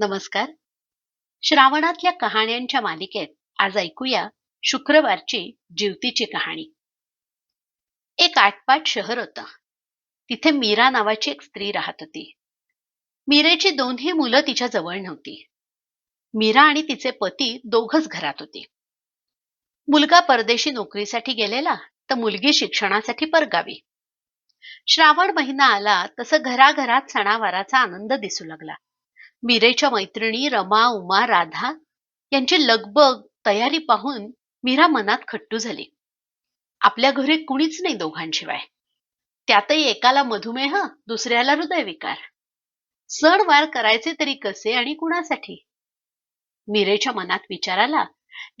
नमस्कार. श्रावणातल्या कहाण्यांच्या मालिकेत आज ऐकूया शुक्रवारची जीवतीची कहाणी. एक आटपाट शहर होतं. तिथे मीरा नावाची एक स्त्री राहत होती. मीरेची दोन्ही मुलं तिच्या जवळ नव्हती. मीरा आणि तिचे पती दोघच घरात होते. मुलगा परदेशी नोकरीसाठी गेलेला तर मुलगी शिक्षणासाठी परगावी. श्रावण महिना आला तसं घराघरात सणावाराचा आनंद दिसू लागला. मीरेच्या मैत्रिणी रमा उमा राधा यांची लगबग तयारी पाहून मीरा मनात खट्टू झाली. आपल्या घरी कुणीच नाही दोघांशिवाय. त्यातही एकाला मधुमेह दुसऱ्याला हृदयविकार. सणवार करायचे तरी कसे आणि कुणासाठी? मीरेच्या मनात विचाराला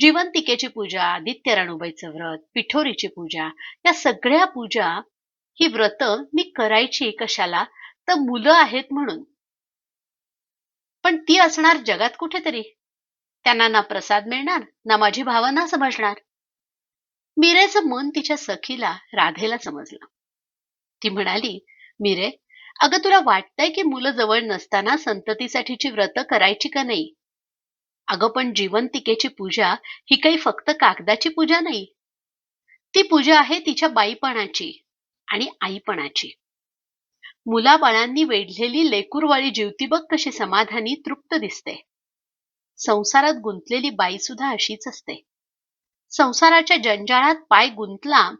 जीवंतिकेची जिवंतिकेची पूजा आदित्य राणूबाईचं व्रत पिठोरीची पूजा या सगळ्या पूजा ही व्रत मी करायची कशाला? तर मुलं आहेत म्हणून. पण ती असणार जगात कुठेतरी. त्यांना ना प्रसाद मिळणार ना माझी भावना समजणार. मीरेचं मन तिच्या सखीला राधेला समजलं. ती म्हणाली मीरे अगं तुला वाटतंय की मुलं जवळ नसताना संततीसाठीची व्रत करायची का नाही? अगं पण जिवंतिकेची पूजा ही काही फक्त कागदाची पूजा नाही. ती पूजा आहे तिच्या बाईपणाची आणि आईपणाची. मुलाबाळांनी वेढलेली लेकूरवाळी जीवती बघ कशी समाधानी तृप्त दिसते. संसारात गुंतलेली बाई सुद्धा अशीच असते. संसाराच्या जंजाळात पाय गुंतला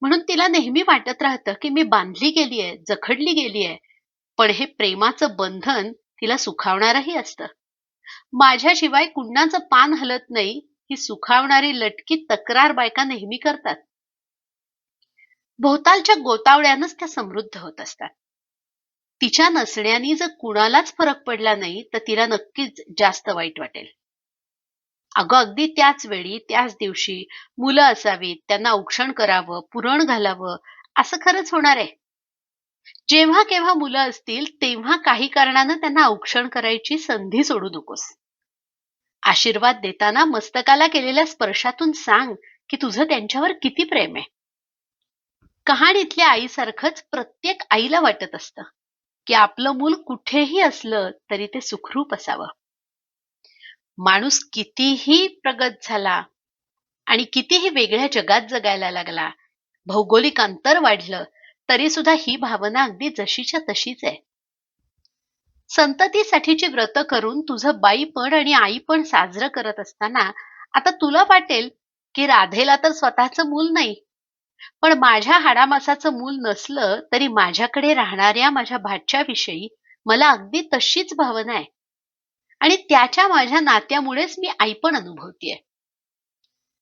म्हणून तिला नेहमी वाटत राहतं की मी बांधली गेलीय जखडली गेलीये पण हे प्रेमाचं बंधन तिला सुखावणारही असतं. माझ्याशिवाय कुणाचं पान हलत नाही ही सुखावणारी लटकी तक्रार बायका नेहमी करतात. भोवतालच्या गोतावळ्यानच त्या समृद्ध होत असतात. तिच्या नसण्याने जर कुणालाच फरक पडला नाही तर तिला नक्कीच जास्त वाईट वाटेल. अगं अगदी त्याच वेळी त्याच दिवशी मुलं असावीत त्यांना औक्षण करावं पुरण घालावं असं खरंच होणार आहे. जेव्हा केव्हा मुलं असतील तेव्हा काही कारणानं त्यांना औक्षण करायची संधी सोडू नकोस. आशीर्वाद देताना मस्तकाला केलेल्या स्पर्शातून सांग की तुझं त्यांच्यावर किती प्रेम आहे. कहाणीतल्या आईसारखंच प्रत्येक आईला वाटत असतं. की आपलं मूल कुठेही असलं तरी ते सुखरूप असावं. माणूस कितीही प्रगत झाला आणि कितीही वेगळ्या जगात जगायला लागला भौगोलिक अंतर वाढलं तरी सुद्धा ही भावना अगदी जशीच्या तशीच आहे. संततीसाठीची व्रत करून तुझं बाईपण आणि आईपण साजरं करत असताना आता तुला वाटेल की राधेला तर स्वतःचं मूल नाही. पण माझ्या हाडामासाचं मूल नसलं तरी माझ्याकडे राहणाऱ्या माझ्या भाच्याविषयी मला अगदी तशीच भावना आहे. आणि त्याच्या माझ्या नात्यामुळेच मी आई पण अनुभवतीये.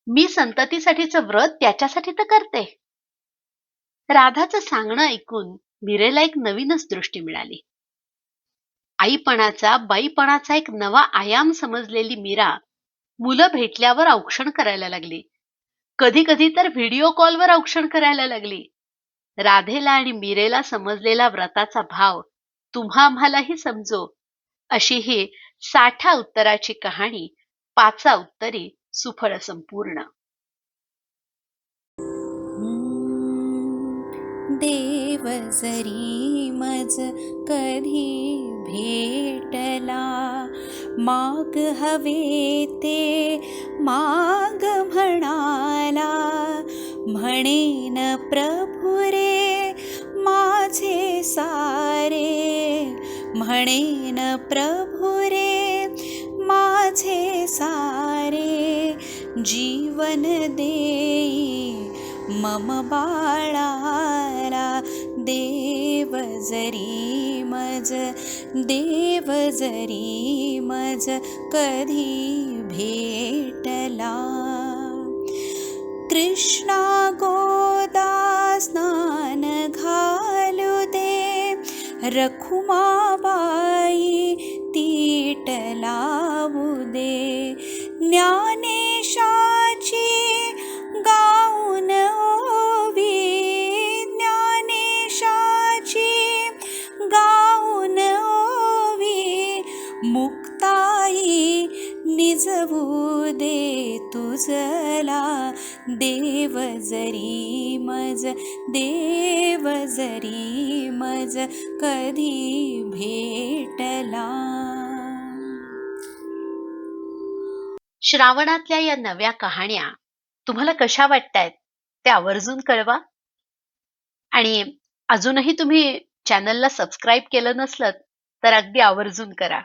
मी संततीसाठीचं व्रत त्याच्यासाठी तर करते. राधाचं सांगणं ऐकून मीरेला एक नवीनच दृष्टी मिळाली. आईपणाचा बाईपणाचा एक नवा आयाम समजलेली मीरा मुलं भेटल्यावर औक्षण करायला लागली. कधी कधी तर व्हिडिओ कॉलवर औक्षण करायला लागली. राधेला आणि मीरेला समजलेला व्रताचा भाव तुम्हा आम्हालाही समजो. अशी ही साठा उत्तराची कहाणी पाचा उत्तरी सुफळ संपूर्ण. देव जरी मज कधी भेटला। माग हवे ते माग म्हणाला। म्हणेन प्रभु रे माझे सारे। म्हणेन प्रभु रे माझे सारे। जीवन देई मम बाळाला देव जरी मज देव जरी मज कधी भेटला? कृष्णा गोदा स्नान घालू दे रखुमाबाई मुक्ताई दे तुझला. देव जरी मज देव जरी मज कधी भेटला. श्रावणातल्या या नव्या कहाण्या तुम्हाला कशा वाटतायत ते आवर्जून कळवा. आणि अजूनही तुम्ही चॅनलला सबस्क्राईब केलं नसलं तर अगदी आवर्जून करा.